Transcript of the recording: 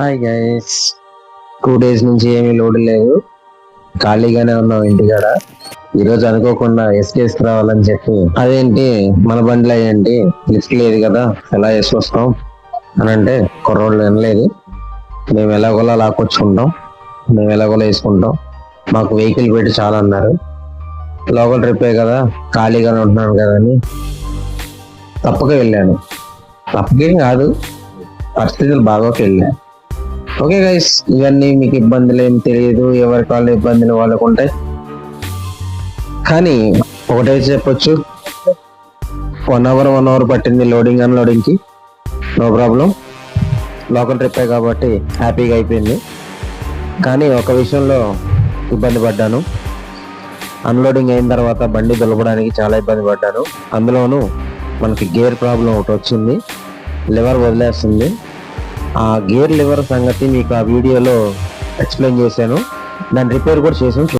Hi guys two days నుంచి ఏమీ load లేదు. ఖాళీగానే ఉన్నాం ఇంటికాడ. ఈరోజు అనుకోకుండా ఎస్కేస్ రావాలని చెప్పి. అదేంటి? మన బండిలో ఏంటి లిఫ్ట్ లేదు కదా. ఎలా వేసుకొస్తాం అని అంటే కుర్రోళ్ళు వినలేదు. మేము ఎలాగోలా లాక్కొచ్చుకుంటాం. మేము ఎలాగోలా వేసుకుంటాం. మాకు వెహికల్ పెట్టి చాలా అన్నారు లోకల్ ట్రిప్పే కదా. ఖాళీగానే ఉంటున్నాను కదా అని తప్పక వెళ్ళాను. తప్పకేం కాదు. పరిస్థితులు బాగోకి వెళ్ళాను ఓకే గైస్ ఇవన్నీ మీకు ఇబ్బందులు ఏం తెలియదు. ఎవరికి వాళ్ళ ఇబ్బందులు వాళ్ళకు ఉంటాయి. కానీ ఒకటే చెప్పొచ్చు. వన్ అవర్ వన్ అవర్ పట్టింది లోడింగ్ అన్లోడింగ్కి నో ప్రాబ్లం లోకల్ ట్రిప్పే కాబట్టి హ్యాపీగా అయిపోయింది. కానీ ఒక విషయంలో ఇబ్బంది పడ్డాను. అన్లోడింగ్ అయిన తర్వాత బండి దులపడానికి చాలా ఇబ్బంది పడ్డాను. అందులోనూ మనకి గేర్ ప్రాబ్లం ఒకటి వచ్చింది. లివర్ వదిలేస్తుంది. ఆ గేర్ లివర్ సంగతి మీకు ఆ వీడియోలో ఎక్స్ప్లెయిన్ చేశాను. దాని రిపేర్ కూడా చేసాం